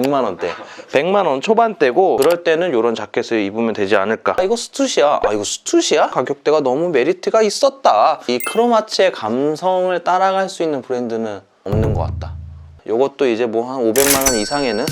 100만 원대. 100만 원 초반대고 그럴 때는 이런 자켓을 입으면 되지 않을까. 아 이거 스투시야. 아 이거 스투시야? 가격대가 너무 메리트가 있었다. 이 크로마츠의 감성을 따라갈 수 있는 브랜드는 없는 것 같다. 요것도 이제 뭐 한 500만 원 이상에는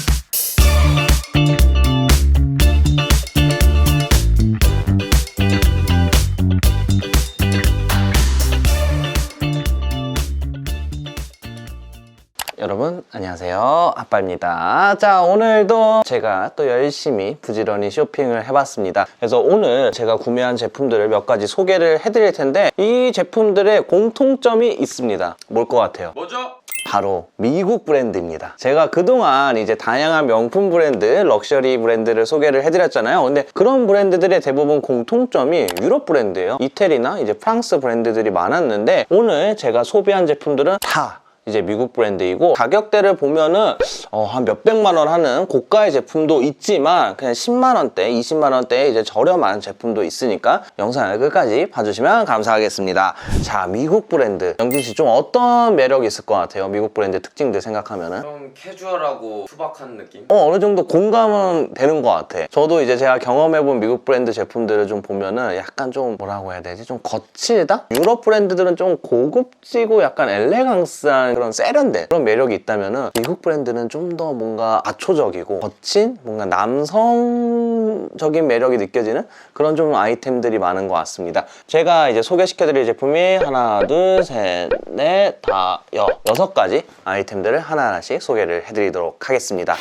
여러분 안녕하세요 아빠입니다 자 오늘도 제가 또 열심히 부지런히 쇼핑을 해봤습니다 그래서 오늘 제가 구매한 제품들을 몇 가지 소개를 해드릴 텐데 이 제품들의 공통점이 있습니다 뭘 것 같아요? 뭐죠? 바로 미국 브랜드입니다. 제가 그동안 이제 다양한 명품 브랜드, 럭셔리 브랜드를 소개를 해드렸잖아요. 근데 그런 브랜드들의 대부분 공통점이 유럽 브랜드예요. 이태리나 이제 프랑스 브랜드들이 많았는데 오늘 제가 소비한 제품들은 다 이제 미국 브랜드이고 가격대를 보면은 어, 한 몇백만 원 하는 고가의 제품도 있지만 그냥 10만 원대, 20만 원대 이제 저렴한 제품도 있으니까 영상을 끝까지 봐주시면 감사하겠습니다. 자, 미국 브랜드 영진 씨 좀 어떤 매력이 있을 것 같아요? 미국 브랜드 특징들 생각하면은 좀 캐주얼하고 투박한 느낌? 어, 어느 정도 공감은 되는 것 같아. 저도 이제 제가 경험해본 미국 브랜드 제품들을 좀 보면은 약간 좀 뭐라고 해야 되지? 좀 거칠다? 유럽 브랜드들은 좀 고급지고 약간 엘레강스한 그런 세련된 그런 매력이 있다면은 미국 브랜드는 좀 더 뭔가 아초적이고 거친 뭔가 남성적인 매력이 느껴지는 그런 좀 아이템들이 많은 것 같습니다. 제가 이제 소개시켜드릴 제품이 하나, 둘, 셋, 넷, 다, 여, 여섯 가지 아이템들을 하나하나씩 소개를 해드리도록 하겠습니다.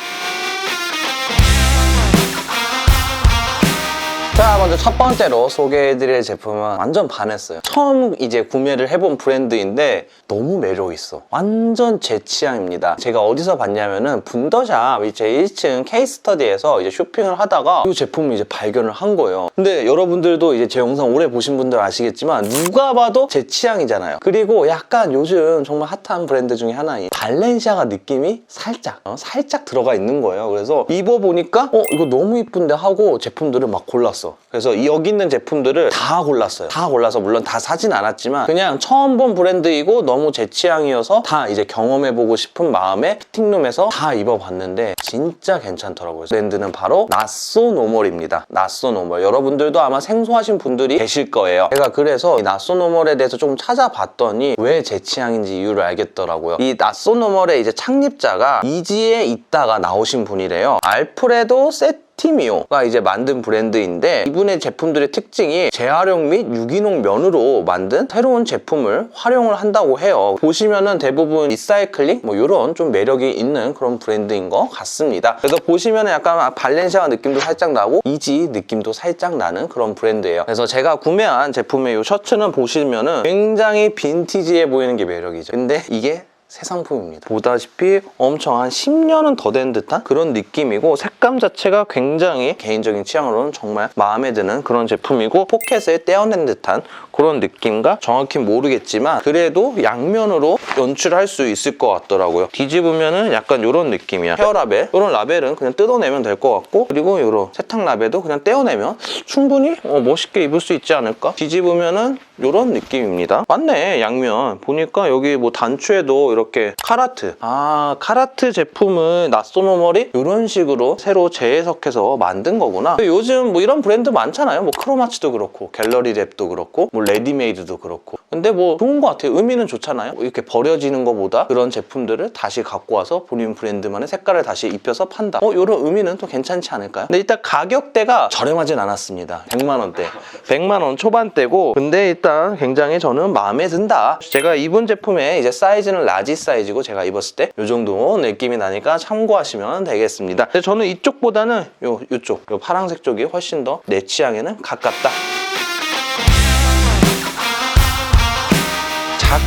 먼저 첫 번째로 소개해드릴 제품은 완전 반했어요. 처음 이제 구매를 해본 브랜드인데 너무 매력 있어. 완전 제 취향입니다. 제가 어디서 봤냐면은 분더샵 제 1층 케이스터디에서 이제 쇼핑을 하다가 이 제품을 이제 발견을 한 거예요. 근데 여러분들도 이제 제 영상 오래 보신 분들 아시겠지만 누가 봐도 제 취향이잖아요. 그리고 약간 요즘 정말 핫한 브랜드 중에 하나인 발렌시아가 느낌이 살짝 어, 살짝 들어가 있는 거예요. 그래서 입어보니까 어 이거 너무 이쁜데 하고 제품들을 막 골랐어. 그래서 이 여기 있는 제품들을 다 골랐어요. 다 골라서 물론 다 사진 않았지만 그냥 처음 본 브랜드이고 너무 제 취향이어서 다 이제 경험해보고 싶은 마음에 피팅룸에서 다 입어봤는데 진짜 괜찮더라고요. 브랜드는 바로 나소 노멀입니다. 나소 노멀. 여러분들도 아마 생소하신 분들이 계실 거예요. 제가 그래서 이 나소 노멀에 대해서 좀 찾아봤더니 왜 제 취향인지 이유를 알겠더라고요. 이 나소 노멀의 이제 창립자가 이지에 있다가 나오신 분이래요. 알프레도 세트 티미오가 이제 만든 브랜드인데 이분의 제품들의 특징이 재활용 및 유기농 면으로 만든 새로운 제품을 활용을 한다고 해요. 보시면은 대부분 리사이클링 뭐 이런 좀 매력이 있는 그런 브랜드인 것 같습니다. 그래서 보시면은 약간 발렌시아가 느낌도 살짝 나고 이지 느낌도 살짝 나는 그런 브랜드예요. 그래서 제가 구매한 제품의 이 셔츠는 보시면은 굉장히 빈티지해 보이는 게 매력이죠. 근데 이게 새 상품입니다. 보다시피 엄청 한 10년은 더 된 듯한 그런 느낌이고 색감 자체가 굉장히 개인적인 취향으로는 정말 마음에 드는 그런 제품이고 포켓을 떼어낸 듯한 그런 느낌과 정확히 모르겠지만 그래도 양면으로 연출할 수 있을 것 같더라고요. 뒤집으면 은 약간 이런 느낌이야. 헤어 라벨 이런 라벨은 그냥 뜯어내면 될 것 같고 그리고 이런 세탁 라벨도 그냥 떼어내면 충분히 어, 멋있게 입을 수 있지 않을까? 뒤집으면 은 이런 느낌입니다. 맞네 양면. 보니까 여기 뭐 단추에도 이렇게 카라트. 아 카라트 제품을 나소노멀이 이런 식으로 새로 재해석해서 만든 거구나. 요즘 뭐 이런 브랜드 많잖아요. 뭐 크로마츠도 그렇고 갤러리 랩도 그렇고 뭐 레디메이드도 그렇고. 근데 뭐 좋은 것 같아요. 의미는 좋잖아요. 이렇게 버려지는 것보다 그런 제품들을 다시 갖고 와서 본인 브랜드만의 색깔을 다시 입혀서 판다. 어 이런 의미는 또 괜찮지 않을까요? 근데 일단 가격대가 저렴하진 않았습니다. 100만 원대. 100만 원 초반대고. 근데 일단 굉장히 저는 마음에 든다. 제가 입은 제품의 이제 사이즈는 라지 사이즈고 제가 입었을 때 이 정도 느낌이 나니까 참고하시면 되겠습니다. 근데 저는 이쪽보다는 요 이쪽 요 파란색 쪽이 훨씬 더 내 취향에는 가깝다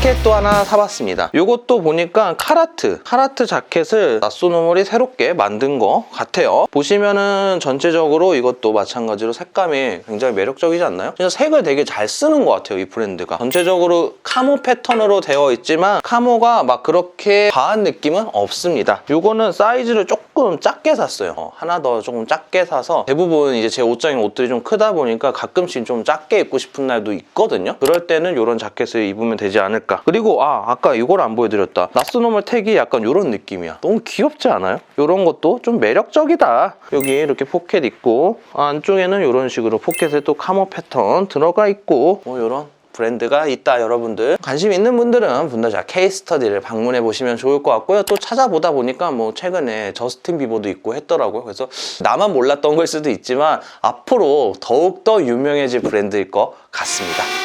자켓도 하나 사봤습니다. 이것도 보니까 카라트, 카라트 자켓을 나소노멀이 새롭게 만든 것 같아요. 보시면은 전체적으로 이것도 마찬가지로 색감이 굉장히 매력적이지 않나요? 진짜 색을 되게 잘 쓰는 것 같아요, 이 브랜드가. 전체적으로 카모 패턴으로 되어 있지만 카모가 막 그렇게 과한 느낌은 없습니다. 이거는 사이즈를 조금 작게 샀어요. 어, 하나 더 조금 작게 사서 대부분 이제 제 옷장에 옷들이 좀 크다 보니까 가끔씩 좀 작게 입고 싶은 날도 있거든요. 그럴 때는 이런 자켓을 입으면 되지 않을까 않을까? 그리고 아 아까 이걸 안 보여드렸다. 나스노멀 택이 약간 이런 느낌이야. 너무 귀엽지 않아요? 이런 것도 좀 매력적이다. 여기 이렇게 포켓 있고 안쪽에는 이런 식으로 포켓에 또 카모 패턴 들어가 있고 뭐 이런 브랜드가 있다 여러분들. 관심 있는 분들은 분더자 케이스터디를 방문해 보시면 좋을 것 같고요. 또 찾아보다 보니까 뭐 최근에 저스틴 비버도 있고 했더라고요. 그래서 나만 몰랐던 걸 수도 있지만 앞으로 더욱더 유명해질 브랜드일 것 같습니다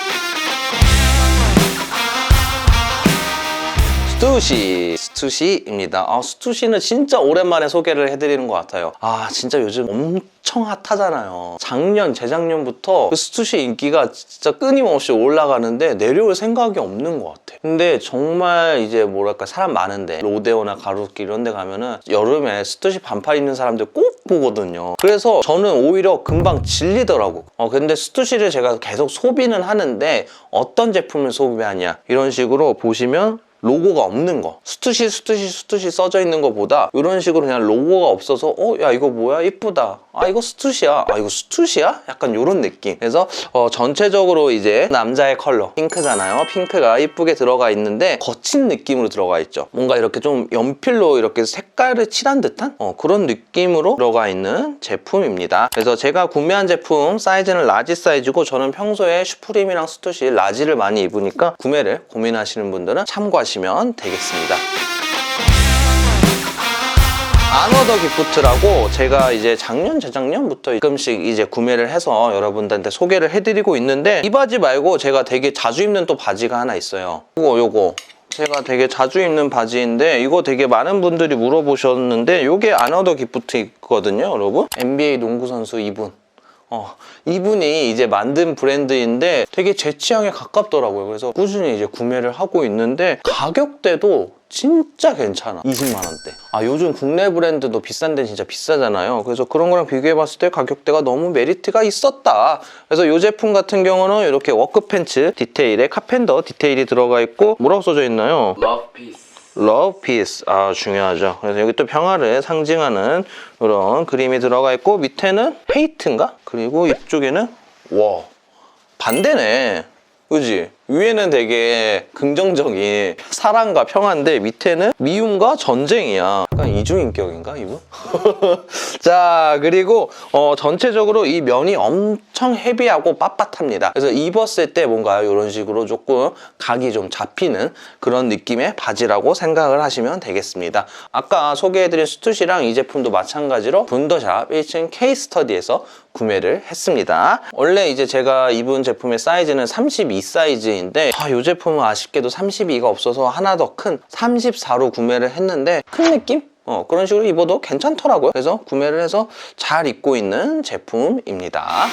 스투시 스투시입니다. 아, 스투시는 진짜 오랜만에 소개를 해드리는 것 같아요. 아 진짜 요즘 엄청 핫하잖아요. 작년 재작년부터 그 스투시 인기가 진짜 끊임없이 올라가는데 내려올 생각이 없는 것 같아. 근데 정말 이제 뭐랄까 사람 많은데 로데오나 가로길 이런 데 가면은 여름에 스투시 반팔 입는 사람들 꼭 보거든요. 그래서 저는 오히려 금방 질리더라고. 어 근데 스투시를 제가 계속 소비는 하는데 어떤 제품을 소비하냐 이런 식으로 보시면 로고가 없는 거. 스투시 스투시 스투시 써져 있는 거보다 이런 식으로 그냥 로고가 없어서 어 야 이거 뭐야? 이쁘다. 아 이거 스투시야. 아 이거 스투시야? 약간 이런 느낌. 그래서 어, 전체적으로 이제 남자의 컬러. 핑크잖아요. 핑크가 이쁘게 들어가 있는데 거친 느낌으로 들어가 있죠. 뭔가 이렇게 좀 연필로 이렇게 색깔을 칠한 듯한? 어, 그런 느낌으로 들어가 있는 제품입니다. 그래서 제가 구매한 제품 사이즈는 라지 사이즈고 저는 평소에 슈프림이랑 스투시 라지를 많이 입으니까 구매를 고민하시는 분들은 참고하시 면 되겠습니다. 아너더 기프트라고 제가 이제 작년 재작년부터 가끔씩 이제 구매를 해서 여러분들한테 소개를 해드리고 있는데 이 바지 말고 제가 되게 자주 입는 또 바지가 하나 있어요. 요거 요거. 제가 되게 자주 입는 바지인데 이거 되게 많은 분들이 물어보셨는데 이게 아너더 기프트거든요 여러분. NBA 농구 선수 이분 어, 이분이 이제 만든 브랜드인데 되게 제 취향에 가깝더라고요. 그래서 꾸준히 이제 구매를 하고 있는데 가격대도 진짜 괜찮아. 20만 원대. 아, 요즘 국내 브랜드도 비싼데 진짜 비싸잖아요. 그래서 그런 거랑 비교해 봤을 때 가격대가 너무 메리트가 있었다. 그래서 이 제품 같은 경우는 이렇게 워크 팬츠 디테일에 카펜더 디테일이 들어가 있고 뭐라고 써져 있나요? Peace. Love Peace 아 중요하죠. 그래서 여기 또 평화를 상징하는 이런 그림이 들어가 있고 밑에는 Hate인가? 그리고 이쪽에는 와 반대네. 그지? 위에는 되게 긍정적인 사랑과 평화인데 밑에는 미움과 전쟁이야. 약간 이중인격인가 이분? 자 그리고 어, 전체적으로 이 면이 엄청 헤비하고 빳빳합니다. 그래서 입었을 때 뭔가 이런 식으로 조금 각이 좀 잡히는 그런 느낌의 바지라고 생각을 하시면 되겠습니다. 아까 소개해드린 스투시랑 이 제품도 마찬가지로 분더샵 1층 K스터디에서 구매를 했습니다. 원래 이제 제가 입은 제품의 사이즈는 32 사이즈인데 아, 이 제품은 아쉽게도 32가 없어서 하나 더 큰 34로 구매를 했는데 큰 느낌? 어, 그런 식으로 입어도 괜찮더라고요. 그래서 구매를 해서 잘 입고 있는 제품입니다.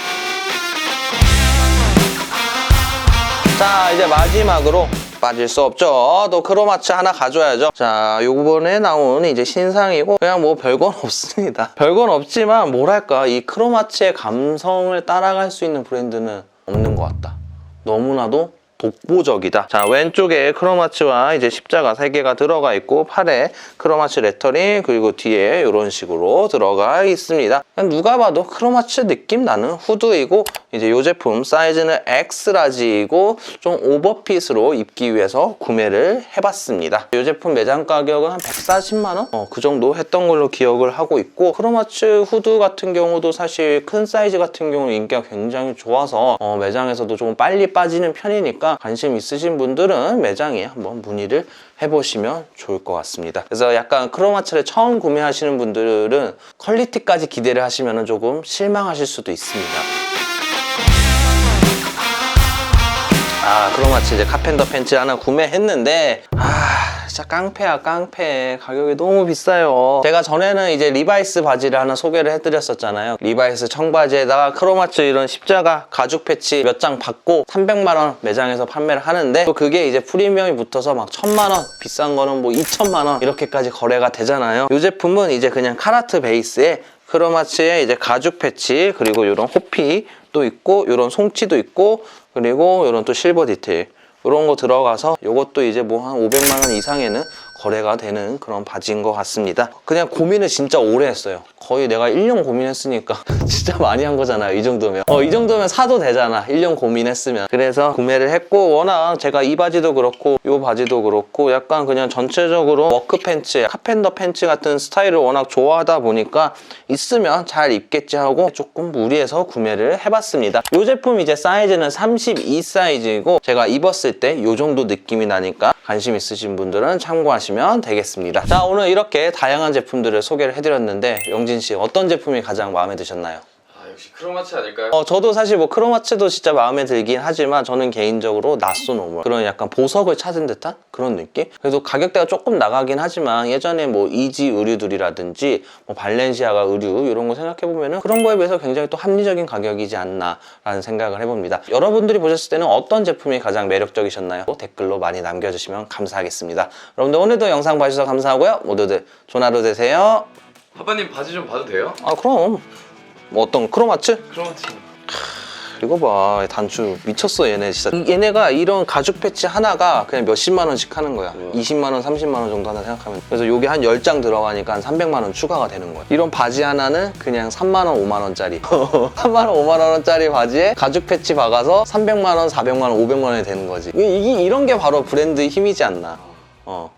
자, 이제 마지막으로 빠질 수 없죠. 또 크로마츠 하나 가져야죠. 자, 요번에 나온 이제 신상이고 그냥 뭐 별건 없습니다. 별건 없지만 뭐랄까 이 크로마츠의 감성을 따라갈 수 있는 브랜드는 없는 것 같다. 너무나도 독보적이다. 자, 왼쪽에 크로마츠와 이제 십자가 세 개가 들어가 있고 팔에 크로마츠 레터링 그리고 뒤에 이런 식으로 들어가 있습니다. 누가 봐도 크로마츠 느낌 나는 후드이고 이제 이 제품 사이즈는 X라지이고 좀 오버핏으로 입기 위해서 구매를 해봤습니다. 이 제품 매장 가격은 한 140만 원? 어, 그 정도 했던 걸로 기억을 하고 있고 크로마츠 후드 같은 경우도 사실 큰 사이즈 같은 경우는 인기가 굉장히 좋아서 어, 매장에서도 조금 빨리 빠지는 편이니까 관심 있으신 분들은 매장에 한번 문의를 해보시면 좋을 것 같습니다. 그래서 약간 크로마츠를 처음 구매하시는 분들은 퀄리티까지 기대를 하시면 조금 실망하실 수도 있습니다. 아 크로마츠 이제 카펜더 팬츠 하나 구매했는데 아 진짜 깡패야 깡패. 가격이 너무 비싸요. 제가 전에는 이제 리바이스 바지를 하나 소개를 해드렸었잖아요. 리바이스 청바지에다가 크로마츠 이런 십자가 가죽 패치 몇 장 받고 300만원 매장에서 판매를 하는데 또 그게 이제 프리미엄이 붙어서 막 1000만원 비싼 거는 뭐 2천만원 이렇게까지 거래가 되잖아요. 이 제품은 이제 그냥 카라트 베이스에 크로마츠에 이제 가죽 패치 그리고 이런 호피도 있고 이런 송치도 있고 그리고 이런 또 실버 디테일 이런 거 들어가서 이것도 이제 뭐 한 500만 원 이상에는 거래가 되는 그런 바지인 것 같습니다. 그냥 고민을 진짜 오래 했어요. 거의 내가 1년 고민했으니까 진짜 많이 한 거잖아요. 이 정도면. 어, 이 정도면 사도 되잖아. 1년 고민했으면. 그래서 구매를 했고 워낙 제가 이 바지도 그렇고 이 바지도 그렇고 약간 그냥 전체적으로 워크 팬츠, 카펜더 팬츠 같은 스타일을 워낙 좋아하다 보니까 있으면 잘 입겠지 하고 조금 무리해서 구매를 해봤습니다. 이 제품 이제 사이즈는 32 사이즈이고 제가 입었을 때 이 정도 느낌이 나니까 관심 있으신 분들은 참고하시면 되겠습니다. 자 오늘 이렇게 다양한 제품들을 소개를 해드렸는데 영진 씨 어떤 제품이 가장 마음에 드셨나요? 아 역시 크로마치 아닐까요? 어, 저도 사실 뭐 크로마츠도 진짜 마음에 들긴 하지만 저는 개인적으로 낯선 오물 그런 약간 보석을 찾은 듯한 그런 느낌? 그래도 가격대가 조금 나가긴 하지만 예전에 뭐 이지 의류들이라든지 뭐 발렌시아가 의류 이런 거 생각해보면은 그런 거에 비해서 굉장히 또 합리적인 가격이지 않나라는 생각을 해봅니다. 여러분들이 보셨을 때는 어떤 제품이 가장 매력적이셨나요? 댓글로 많이 남겨주시면 감사하겠습니다. 여러분들 오늘도 영상 봐주셔서 감사하고요. 모두들 좋은 하루 되세요. 하바님 바지 좀 봐도 돼요? 아 그럼 뭐 어떤 크로마츠? 크로마치 이거 봐. 단추 미쳤어 얘네 진짜. 이- 얘네가 이런 가죽 패치 하나가 그냥 몇십만 원씩 하는 거야. 우와. 20만 원 30만 원 정도 하나 생각하면. 그래서 요게 한 10장 들어가니까 한 300만 원 추가가 되는 거야. 이런 바지 하나는 그냥 3만 원 5만 원짜리. 3만 원 5만 원짜리 바지에 가죽 패치 박아서 300만 원 400만 원 500만 원이 되는 거지. 이, 이, 이런 게 바로 브랜드의 힘이지 않나. 어